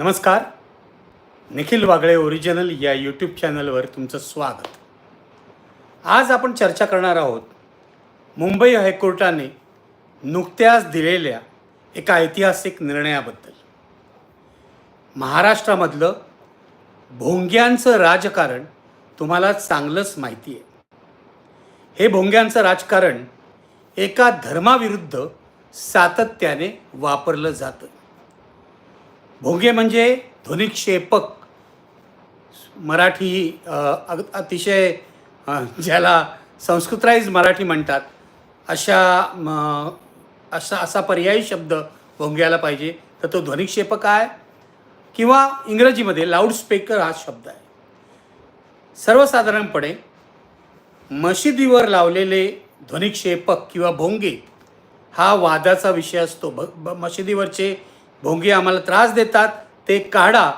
नमस्कार. निखिल वागळे ओरिजिनल या यूट्यूब चॅनलवर तुमचं स्वागत. आज आपण चर्चा करणार आहोत मुंबई हायकोर्टाने नुकत्याच दिलेल्या एका ऐतिहासिक निर्णयाबद्दल. महाराष्ट्रामधलं भोंग्यांचं राजकारण तुम्हाला चांगलंच माहिती आहे. हे भोंग्यांचं राजकारण एका धर्माविरुद्ध सातत्याने वापरलं जातं. भोंगे म्हणजे ध्वनिक्षेपक. मराठी अग- अतिशय ज्याला संस्कृतराईज मराठी म्हणतात अशा म, असा असा पर्यायी शब्द भोंग्याला पाहिजे. तर तो ध्वनिक्षेपक आहे किंवा इंग्रजीमध्ये लाऊडस्पीकर हा शब्द आहे. सर्वसाधारणपणे मशिदीवर लावलेले ध्वनिक्षेपक किंवा भोंगे हा वादाचा विषय असतो. भ ब- मशिदीवरचे भोंगे आम्हाला त्रास देतात ते काढा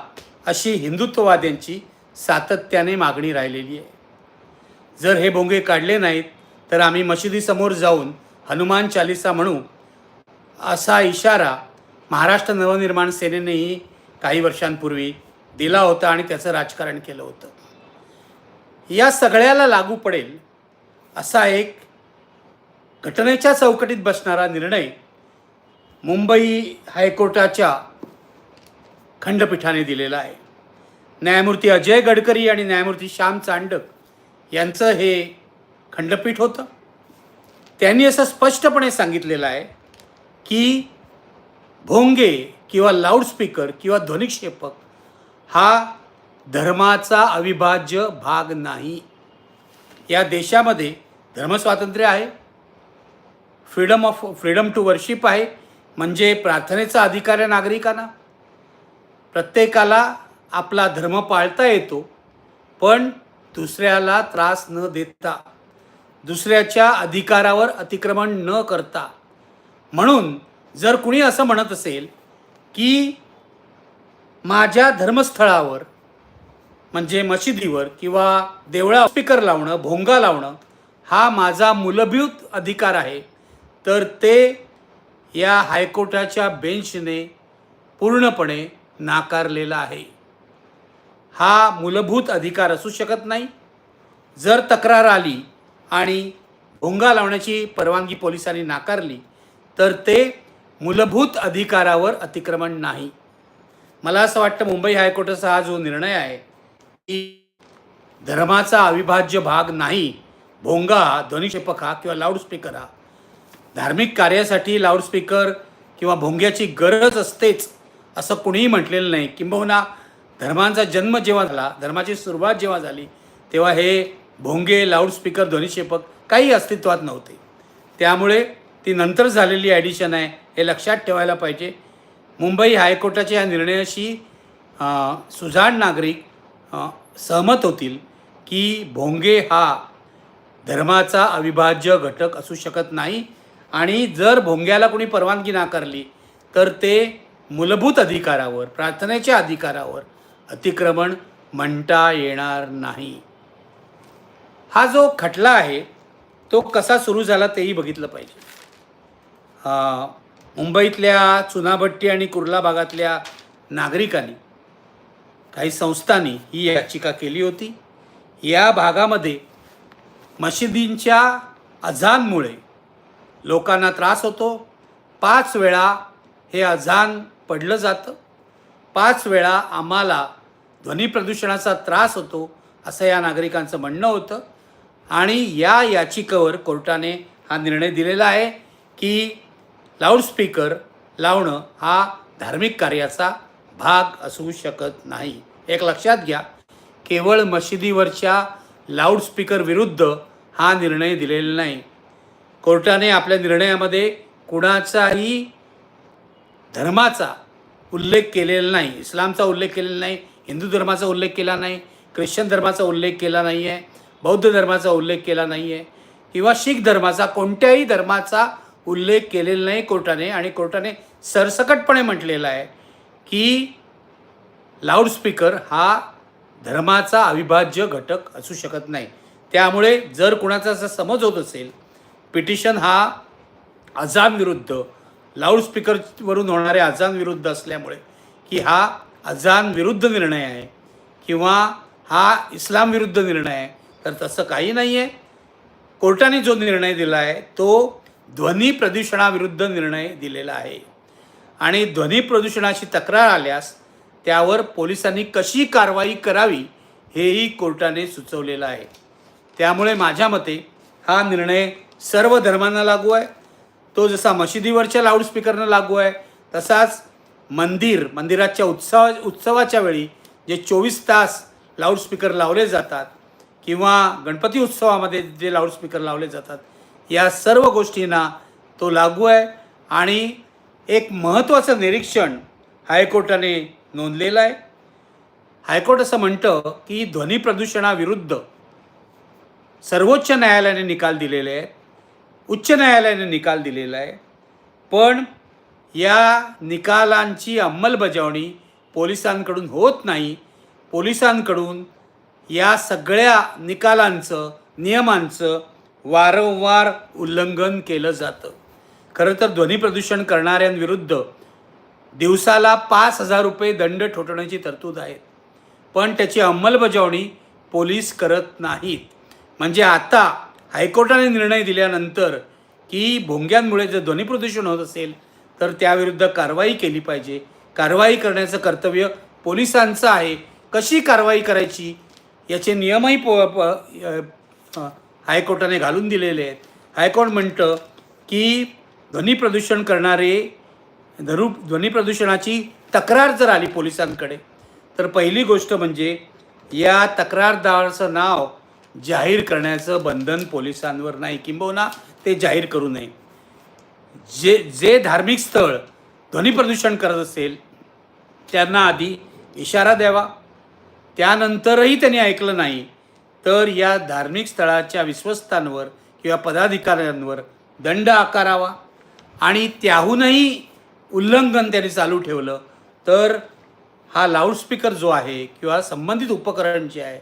अशी हिंदुत्ववाद्यांची सातत्याने मागणी राहिलेली आहे. जर हे भोंगे काढले नाहीत तर आम्ही मशिदीसमोर जाऊन हनुमान चालिसा म्हणू असा इशारा महाराष्ट्र नवनिर्माण सेनेनेही काही वर्षांपूर्वी दिला होता आणि त्याचं राजकारण केलं होतं. या सगळ्याला लागू पडेल असा एक घटनेच्या चौकटीत बसणारा निर्णय मुंबई हायकोर्टाच्या खंडपीठाने दिलेला आहे. न्यायमूर्ती अजय गडकरी आणि न्यायमूर्ती श्याम चांडक यांचं हे खंडपीठ होतं. त्यांनी असं स्पष्टपणे सांगितलेलं आहे की भोंगे किंवा लाऊडस्पीकर किंवा ध्वनिक्षेपक हा धर्माचा अविभाज्य भाग नाही. या देशामध्ये धर्मस्वातंत्र्य आहे. Freedom of freedom to worship आहे. म्हणजे प्रार्थनेचा अधिकार आहे नागरिकांना. प्रत्येकाला आपला धर्म पाळता येतो पण दुसऱ्याला त्रास न देता दुसऱ्याच्या अधिकारावर अतिक्रमण न करता. म्हणून जर कुणी असं म्हणत असेल की माझ्या धर्मस्थळावर म्हणजे मशिदीवर किंवा देवळा स्पीकर लावणं भोंगा लावणं हा माझा मूलभूत अधिकार आहे तर ते या हायकोर्टाच्या बेंचने पूर्णपणे नाकारलेला आहे. हा मूलभूत अधिकार असू शकत नाही. जर तक्रार आली आणि भोंगा लावण्याची परवानगी पोलिसांनी नाकारली तर ते मूलभूत अधिकारावर अतिक्रमण नाही. मला असं वाटतं मुंबई हायकोर्टाचा हा जो निर्णय आहे की धर्माचा अविभाज्य भाग नाही भोंगा हा ध्वनिक्षेपक हा किंवा लाऊडस्पीकर हा धार्मिक कार्यासाठी लाऊडस्पीकर किंवा भोंग्याची गरज असतेच असं कुणीही म्हटलेलं नाही. किंबहुना धर्मांचा जन्म जेव्हा झाला धर्माची सुरुवात जेव्हा झाली तेव्हा हे भोंगे लाऊडस्पीकर ध्वनिक्षेपक काही अस्तित्वात नव्हते. त्यामुळे ती नंतर झालेली ॲडिशन आहे हे लक्षात ठेवायला पाहिजे. मुंबई हायकोर्टाच्या या निर्णयाशी सुजाण नागरिक सहमत होतील की भोंगे हा धर्माचा अविभाज्य घटक असू शकत नाही. आणि जर भोंग्याला कोणी परवानगी नाकारली तर ते मूलभूत अधिकारावर प्रार्थनेच्या अधिकारावर अतिक्रमण म्हणता येणार नाही. हा जो खटला आहे तो कसा सुरू झाला तेही बघितलं पाहिजे. मुंबईतल्या चुनाभट्टी आणि कुर्ला भागातल्या नागरिकांनी काही संस्थांनी ही याचिका केली होती. या भागामध्ये मशिदींच्या अजानमुळे लोकांना त्रास होतो. पाच वेळा हे अजान पडलं जातं. पाच वेळा आम्हाला ध्वनी प्रदूषणाचा त्रास होतो असं या नागरिकांचं म्हणणं होतं. आणि या याचिकेवर कोर्टाने हा निर्णय दिलेला आहे की लाऊडस्पीकर लावणं हा धार्मिक कार्याचा भाग असू शकत नाही. एक लक्षात घ्या केवळ मशिदीवरच्या लाऊडस्पीकर विरुद्ध हा निर्णय दिलेला नाही. कोर्टाने आपल्या निर्णयामध्ये कुणाचाही धर्माचा उल्लेख केलेला नाही इस्लामचा उल्लेख केलेला नाही हिंदू धर्माचा उल्लेख केला नाही ख्रिश्चन धर्माचा उल्लेख केला नाही आहे बौद्ध धर्माचा उल्लेख केला नाही आहे किंवा शीख धर्माचा कोणत्याही धर्माचा उल्लेख केलेला नाही कोर्टाने. आणि कोर्टाने सरसकटपणे म्हटलेलं आहे की लाऊडस्पीकर हा धर्माचा अविभाज्य घटक असू शकत नाही. त्यामुळे जर कुणाचा असा समज होत असेल पिटिशन हा अजानविरुद्ध लाऊडस्पीकरवरून होणाऱ्या अजानविरुद्ध असल्यामुळे की हा अजानविरुद्ध निर्णय आहे किंवा हा इस्लामविरुद्ध निर्णय आहे तर तसं काही नाही आहे कोर्टाने जो निर्णय दिला आहे तो ध्वनी प्रदूषणाविरुद्ध निर्णय दिलेला आहे. आणि ध्वनी प्रदूषणाची तक्रार आल्यास त्यावर पोलिसांनी कशी कारवाई करावी हेही कोर्टाने सुचवलेलं आहे. त्यामुळे माझ्या मते हा निर्णय सर्व धर्मांना लागू आहे. तो जसा मशिदीवरच्या लाऊडस्पीकरनं लागू आहे तसाच मंदिर मंदिराच्या उत्सव उत्सवाच्या वेळी जे चोवीस तास लाऊडस्पीकर लावले जातात किंवा गणपती उत्सवामध्ये जे लाऊडस्पीकर लावले जातात या सर्व गोष्टींना तो लागू आहे आणि एक महत्त्वाचं निरीक्षण हायकोर्टाने नोंदलेलं आहे. हायकोर्ट असं म्हणतं की ध्वनी प्रदूषणाविरुद्ध सर्वोच्च न्यायालयाने निकाल दिलेले आहेत. उच्च न्यायालयाने निकाल दिलेला आहे. पण या निकालांची अंमलबजावणी पोलिसांकडून होत नाही. पोलिसांकडून या सगळ्या निकालांचं नियमांचं वारंवार उल्लंघन केलं जातं. खरं तर ध्वनी प्रदूषण करणाऱ्यांविरुद्ध दिवसाला पाच हजार रुपये दंड ठोठवण्याची तरतूद आहे. पण त्याची अंमलबजावणी पोलीस करत नाहीत. म्हणजे आता हायकोर्टाने निर्णय दिल्यानंतर की भोंग्यांमुळे जर ध्वनी प्रदूषण होत असेल तर त्याविरुद्ध कारवाई केली पाहिजे. कारवाई करण्याचं कर्तव्य पोलिसांचं आहे. कशी कारवाई करायची? याचे नियमही पो प हायकोर्टाने घालून दिलेले आहेत. हायकोर्ट म्हणतं की ध्वनी प्रदूषण करणारे धरू ध्वनी प्रदूषणाची तक्रार जर आली पोलिसांकडे तर पहिली गोष्ट म्हणजे या तक्रारदाराचं नाव जाहीर करण्याचं बंधन पोलिसांवर नाही किंबहुना ते जाहीर करू नये. जे जे धार्मिक स्थळ ध्वनी प्रदूषण करत असेल त्यांना आधी इशारा द्यावा. त्यानंतरही त्यांनी ऐकलं नाही तर या धार्मिक स्थळाच्या विश्वस्तांवर किंवा पदाधिकाऱ्यांवर दंड आकारावा. आणि त्याहूनही उल्लंघन त्यांनी चालू ठेवलं तर हा लाऊडस्पीकर जो आहे किंवा संबंधित उपकरण जे आहे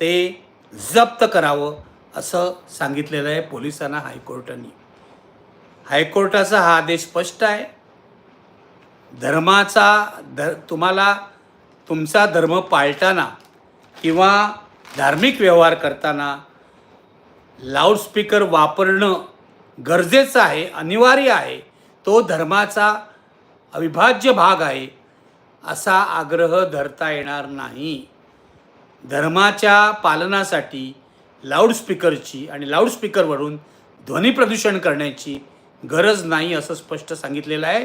ते जप्त करावं असं सांगितलेलं आहे पोलिसांना हायकोर्टाने. हायकोर्टाचा हा आदेश स्पष्ट आहे. धर्माचा ध तुम्हाला तुमचा धर्म पाळताना किंवा धार्मिक व्यवहार करताना लाऊडस्पीकर वापरणं गरजेचं आहे अनिवार्य आहे. तो धर्माचा अविभाज्य भाग आहे असा आग्रह धरता येणार नाही. धर्माच्या पालनासाठी लाऊडस्पीकरची आणि लाऊडस्पीकरवरून ध्वनी प्रदूषण करण्याची गरज नाही असं स्पष्ट सांगितलेलं आहे.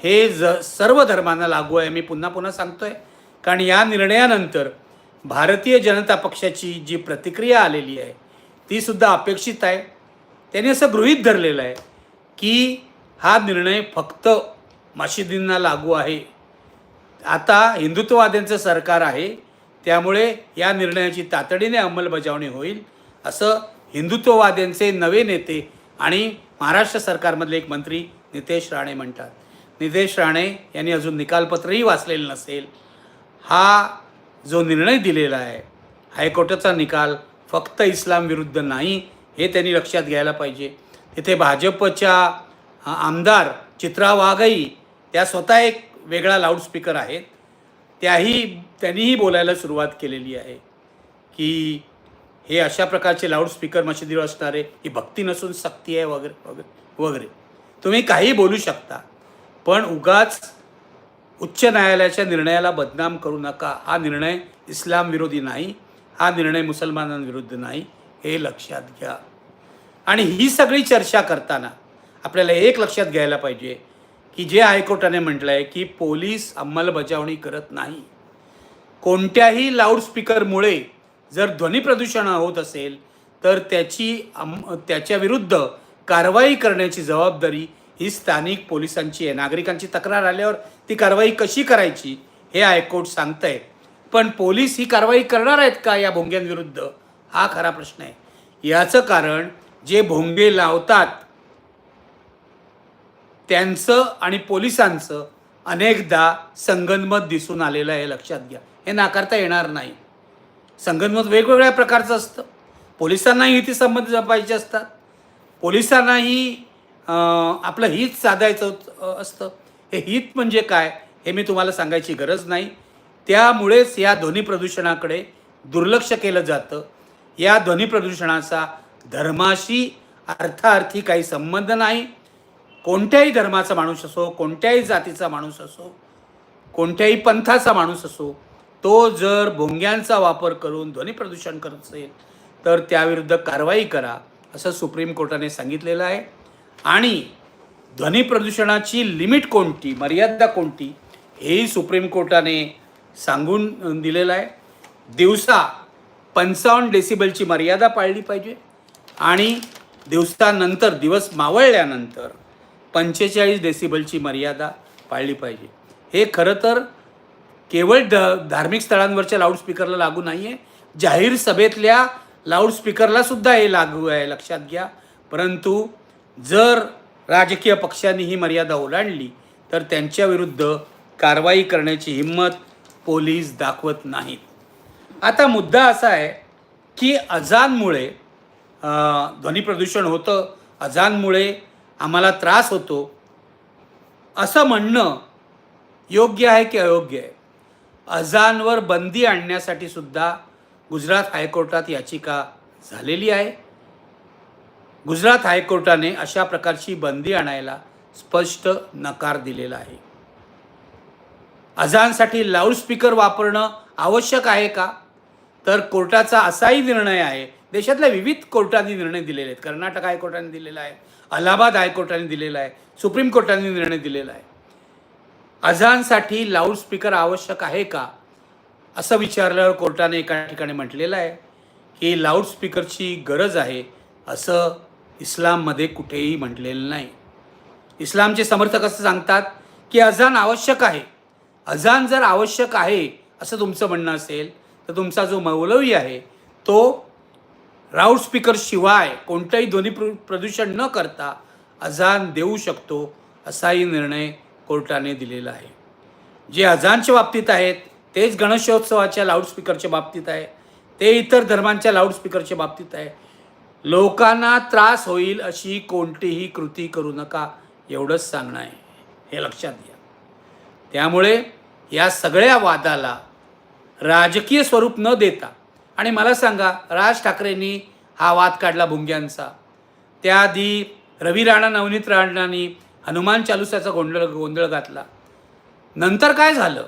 हे ज सर्व धर्मांना लागू आहे. मी पुन्हा पुन्हा सांगतो आहे कारण या निर्णयानंतर भारतीय जनता पक्षाची जी प्रतिक्रिया आलेली आहे तीसुद्धा अपेक्षित आहे. त्यांनी असं गृहीत धरलेलं आहे की हा निर्णय फक्त मशिदींना लागू आहे. आता हिंदुत्ववाद्यांचं सरकार आहे. त्यामुळे या निर्णयाची तातडीने अंमलबजावणी होईल असं हिंदुत्ववाद्यांचे नवे नेते आणि महाराष्ट्र सरकारमधले एक मंत्री नितेश राणे म्हणतात. नितेश राणे यांनी अजून निकालपत्रही वाचलेलं नसेल. हा जो निर्णय दिलेला आहे हायकोर्टाचा निकाल फक्त इस्लाम विरुद्ध नाही हे त्यांनी लक्षात घ्यायला पाहिजे. तिथे भाजपच्या आमदार चित्रा वाघही त्या स्वतः एक वेगळा लाऊडस्पीकर आहेत. त्याही त्यांनीही बोलायला सुरुवात केलेली आहे की हे अशा प्रकारचे लाऊडस्पीकर मशिदीवर असणारे ही भक्ती नसून सक्ती आहे वगैरे वगैरे वगैरे. तुम्ही काही बोलू शकता पण उगाच उच्च न्यायालयाच्या निर्णयाला बदनाम करू नका. हा निर्णय इस्लाम विरोधी नाही हा निर्णय मुसलमानांविरुद्ध नाही हे लक्षात घ्या. आणि ही सगळी चर्चा करताना आपल्याला एक लक्षात घ्यायला पाहिजे की जे हायकोर्टाने म्हटलं आहे की पोलीस अंमलबजावणी करत नाही. कोणत्याही लाऊडस्पीकरमुळे जर ध्वनी प्रदूषण होत असेल तर त्याची अम त्याच्या विरुद्ध कारवाई करण्याची जबाबदारी ही स्थानिक पोलिसांची आहे. नागरिकांची तक्रार आल्यावर ती कारवाई कशी करायची हे हायकोर्ट सांगत आहे पण पोलीस ही कारवाई करणार आहेत का या भोंग्यांविरुद्ध? हा खरा प्रश्न आहे. याचं कारण जे भोंगे लावतात त्यांचं आणि पोलिसांचं अनेकदा संगनमत दिसून आलेलं आहे लक्षात घ्या. हे नाकारता येणार नाही. संगनमत वेगवेगळ्या प्रकारचं असतं. पोलिसांनाही हिती संबंध जपायचे असतात. पोलिसांनाही आपलं हित साधायचं असतं. हे हित म्हणजे काय हे मी तुम्हाला सांगायची गरज नाही. त्यामुळेच या ध्वनी प्रदूषणाकडे दुर्लक्ष केलं जातं. या ध्वनी प्रदूषणाचा धर्माशी अर्थार्थी काही संबंध नाही. कोणत्याही धर्माचा माणूस असो कोणत्याही जातीचा माणूस असो कोणत्याही पंथाचा माणूस असो तो जर भोंग्यांचा वापर करून ध्वनी प्रदूषण करत असेल तर त्याविरुद्ध कारवाई करा असं सुप्रीम कोर्टाने सांगितलेलं आहे. आणि ध्वनी प्रदूषणाची लिमिट कोणती मर्यादा कोणती हेही सुप्रीम कोर्टाने सांगून दिलेलं आहे. दिवसा पंचावन्न डेसिबलची मर्यादा पाळली पाहिजे. आणि दिवसानंतर दिवस मावळल्यानंतर पंचेचाळीस डेसिबलची मर्यादा पाळली पाहिजे. हे खरं तर केवळ ध धार्मिक स्थळांवरच्या लाऊडस्पीकरला लागू नाही आहे जाहीर सभेतल्या लाऊडस्पीकरला सुद्धा हे लागू आहे लक्षात घ्या. परंतु जर राजकीय पक्षांनी ही मर्यादा ओलांडली तर त्यांच्याविरुद्ध कारवाई करण्याची हिंमत पोलीस दाखवत नाहीत. आता मुद्दा असा आहे की अजानमुळे ध्वनी प्रदूषण होतं. अजानमुळे आम्हाला त्रास होतो असं म्हणणं योग्य आहे की अयोग्य आहे? अजानवर बंदी आणण्यासाठी सुद्धा गुजरात हायकोर्टात याचिका झालेली आहे. गुजरात हायकोर्टाने अशा प्रकारची बंदी आणायला स्पष्ट नकार दिलेला आहे. अजानसाठी लाऊडस्पीकर वापरणं आवश्यक आहे का? तर कोर्टाचा असाही निर्णय आहे. देशातल्या विविध कोर्टांनी निर्णय दिलेले आहेत. कर्नाटक हायकोर्टाने दिलेला आहे. अलाहाबाद हायकोर्टाने दिलेला आहे सुप्रीम कोर्टाने निर्णय दिलेला आहे. अजानसाठी लाऊडस्पीकर आवश्यक आहे का? असं विचारल्यावर कोर्टाने एका ठिकाणी म्हटलेलं आहे की लाऊडस्पीकरची गरज आहे असं इस्लाममध्ये कुठेही म्हटलेलं नाही. इस्लामचे समर्थक असं सांगतात की अजान आवश्यक आहे. अजान जर आवश्यक आहे असं तुमचं म्हणणं असेल तर तुमचा जो मौलवी आहे तो लाऊडस्पीकर शिवाय कोणतंही ध्वनी प्र प्रदूषण न करता अजान देऊ शकतो असाही निर्णय कोर्टाने दिलेला आहे. जे अजानच्या बाबतीत आहेत तेच गणेशोत्सवाच्या लाऊडस्पीकरच्या बाबतीत आहे ते इतर धर्मांच्या लाऊडस्पीकरच्या बाबतीत आहे. लोकांना त्रास होईल अशी कोणतीही कृती करू नका एवढंच सांगणं आहे. हे लक्षात घ्या. त्यामुळे या सगळ्या वादाला राजकीय स्वरूप न देता आणि मला सांगा राज ठाकरेंनी हा वाद काढला भुंग्यांचा. त्याआधी रवी राणा नवनीत राणांनी हनुमान चालुसाचा गोंधळ गोंधळ घातला. नंतर काय झालं?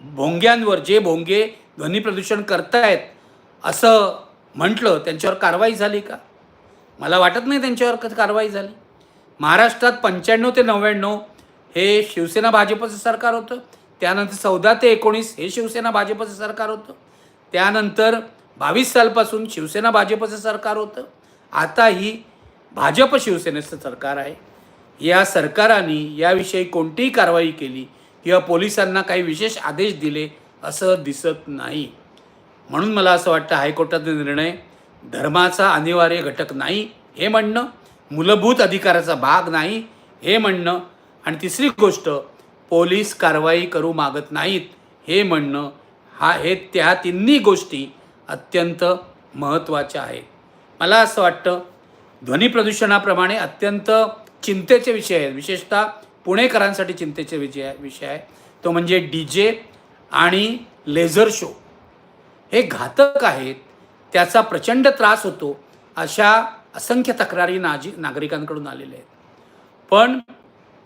भोंग्यांवर जे भोंगे ध्वनी प्रदूषण करतायत असं म्हटलं त्यांच्यावर कारवाई झाली का? मला वाटत नाही त्यांच्यावर कारवाई झाली. महाराष्ट्रात पंच्याण्णव ते नव्याण्णव हे शिवसेना भाजपचं सरकार होतं. त्यानंतर चौदा ते एकोणीस हे शिवसेना भाजपचं सरकार होतं. त्यानंतर बावीस सालपासून शिवसेना भाजपचं सरकार होतं. आता ही भाजप शिवसेनेचं सरकार आहे. या सरकाराने याविषयी कोणतीही कारवाई केली किंवा पोलिसांना काही विशेष आदेश दिले असं दिसत नाही. म्हणून मला असं वाटतं हायकोर्टाचा निर्णय धर्माचा अनिवार्य घटक नाही हे म्हणणं मूलभूत अधिकाराचा भाग नाही हे म्हणणं आणि तिसरी गोष्ट पोलीस कारवाई करू मागत नाहीत हे म्हणणं हा हे त्या तिन्ही गोष्टी अत्यंत महत्त्वाच्या आहेत. मला असं वाटतं ध्वनी प्रदूषणाप्रमाणे अत्यंत चिंतेचे विषय आहेत. विशेषतः पुणेकरांसाठी चिंतेचे विषय विषय आहे. तो म्हणजे डी जे आणि लेझर शो. हे घातक आहेत. त्याचा प्रचंड त्रास होतो अशा असंख्य तक्रारी नाजी नागरिकांकडून आलेल्या आहेत. पण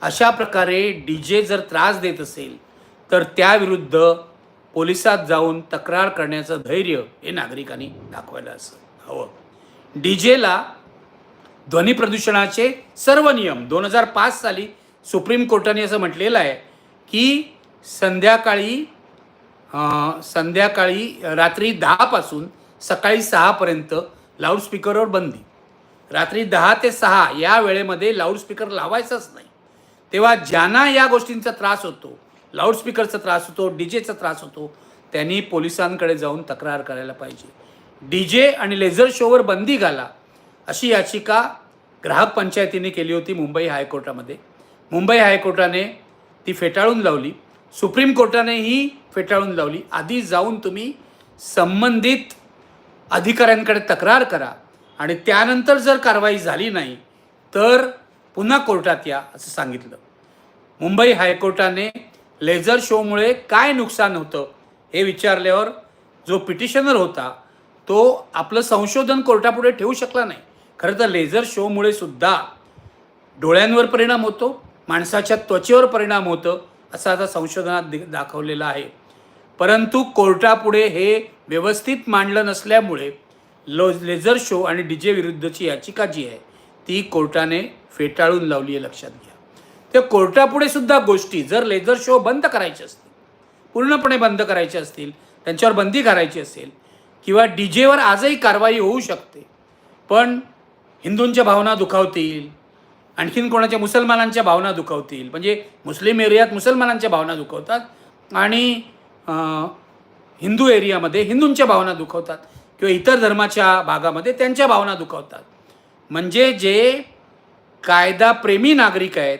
अशा प्रकारे डी जे जर त्रास देत असेल तर त्याविरुद्ध पोलिसात जाऊन तक्रार करण्याचं धैर्य हे नागरिकांनी दाखवायला असं हवं. डी जेला ध्वनी प्रदूषणाचे सर्व नियम दोन हजार पाच साली सुप्रीम कोर्टाने असं म्हटलेलं आहे की संध्याकाळी संध्याकाळी रात्री दहापासून सकाळी सहापर्यंत लाऊडस्पीकरवर बंदी. रात्री दहा ते सहा या वेळेमध्ये लाऊडस्पीकर लावायचाच नाही. तेव्हा ज्यांना या गोष्टींचा त्रास होतो लाऊडस्पीकरचा त्रास होतो डी जेचा त्रास होतो त्यांनी पोलिसांकडे जाऊन तक्रार करायला पाहिजे. डी जे आणि लेझर शोवर बंदी घाला अशी याचिका ग्राहक पंचायतीने केली होती मुंबई हायकोर्टामध्ये. मुंबई हायकोर्टाने ती फेटाळून लावली. सुप्रीम कोर्टानेही फेटाळून लावली. आधी जाऊन तुम्ही संबंधित अधिकाऱ्यांकडे तक्रार करा आणि त्यानंतर जर कारवाई झाली नाही तर पुन्हा कोर्टात या असं सांगितलं. मुंबई हायकोर्टाने लेझर शोमुळे काय नुकसान होतं हे विचारल्यावर जो पिटिशनर होता तो आपलं संशोधन कोर्टापुढे ठेवू शकला नाही. खरं तर लेझर शोमुळे सुद्धा डोळ्यांवर परिणाम होतो माणसाच्या त्वचेवर परिणाम होतं असं आता संशोधनात दि- दाखवलेलं आहे. परंतु कोर्टापुढे हे व्यवस्थित मांडलं नसल्यामुळे लो लेझर शो आणि डी जे विरुद्धची याचिका जी आहे ती कोर्टाने फेटाळून लावली आहे लक्षात घ्या. त्या कोर्टापुढे सुद्धा गोष्टी जर लेझर शो बंद करायचे असतील पूर्णपणे बंद करायचे असतील त्यांच्यावर बंदी करायची असेल किंवा डी जेवर आजही कारवाई होऊ शकते पण हिंदूंच्या भावना दुखावतील आणखीन कोणाच्या मुसलमानांच्या भावना दुखावतील म्हणजे मुस्लिम एरियात मुसलमानांच्या भावना दुखवतात आणि हिंदू एरियामध्ये हिंदूंच्या भावना दुखवतात किंवा इतर धर्माच्या भागामध्ये त्यांच्या भावना दुखावतात. म्हणजे जे कायदाप्रेमी नागरिक आहेत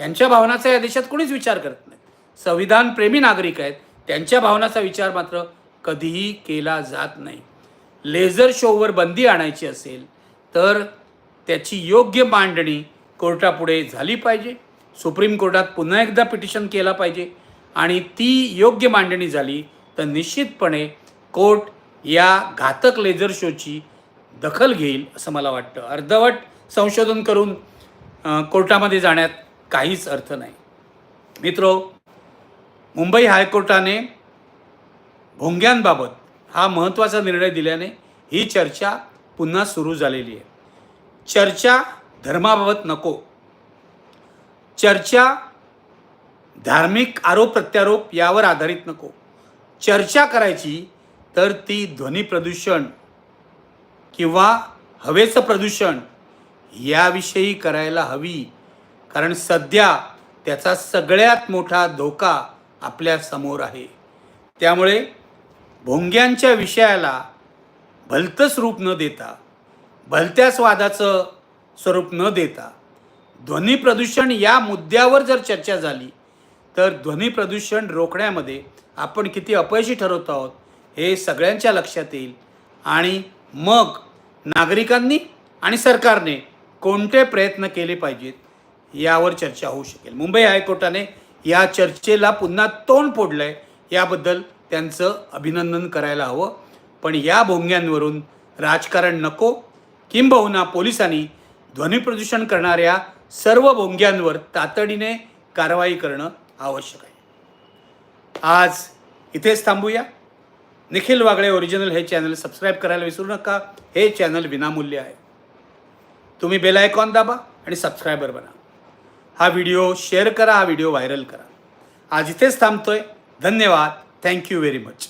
यांच्या भावनाचा या देशात कोणीच विचार करत नाही. संविधान प्रेमी नागरिक आहेत. त्यांच्या भावनाचा विचार मात्र कधीही केला जात नाही. लेझर शोवर बंदी आणायची असेल तर त्याची योग्य मांडणी कोर्टापुढे झाली पाहिजे. सुप्रीम कोर्टात पुन्हा एकदा पिटिशन केला पाहिजे आणि ती योग्य मांडणी झाली तर निश्चितपणे कोर्ट या घातक लेझर शोची दखल घेईल असं मला वाटतं. अर्धवट संशोधन करून कोर्टामध्ये जाण्यात काहीच अर्थ नाही. मित्रो मुंबई हायकोर्टाने भोंग्यांबाबत हा महत्त्वाचा निर्णय दिल्याने ही चर्चा पुन्हा सुरू झालेली आहे. चर्चा धर्माबाबत नको. चर्चा धार्मिक आरोप प्रत्यारोप यावर आधारित नको. चर्चा करायची तर ती ध्वनी प्रदूषण किंवा हवेचं प्रदूषण याविषयी करायला हवी. कारण सध्या त्याचा सगळ्यात मोठा धोका आपल्यासमोर आहे. त्यामुळे भोंग्यांच्या विषयाला भलतंच रूप न देता भलत्याच वादाचं स्वरूप न देता ध्वनी प्रदूषण या मुद्द्यावर जर चर्चा झाली तर ध्वनी प्रदूषण रोखण्यामध्ये आपण किती अपयशी ठरवत आहोत हे सगळ्यांच्या लक्षात येईल. आणि मग नागरिकांनी आणि सरकारने कोणते प्रयत्न केले पाहिजेत? यावर चर्चा होऊ शकेल. मुंबई हायकोर्टाने या चर्चेला पुन्हा तोंड फोडलं आहे याबद्दल त्यांचं अभिनंदन करायला हवं. पण या भोंग्यांवरून राजकारण नको. किंबहुना पोलिसांनी ध्वनी प्रदूषण करणाऱ्या सर्व भोंग्यांवर तातडीने कारवाई करणं आवश्यक आहे. आज इथेच थांबूया. निखिल वागळे ओरिजिनल हे चॅनल सबस्क्राईब करायला विसरू नका. हे चॅनल विनामूल्य आहे. तुम्ही बेल आयकॉन दाबा आणि सबस्क्रायबर बना. हा व्हिडिओ शेअर करा हा व्हिडिओ व्हायरल करा. आज इथेच थांबतोय. धन्यवाद. Thank you very much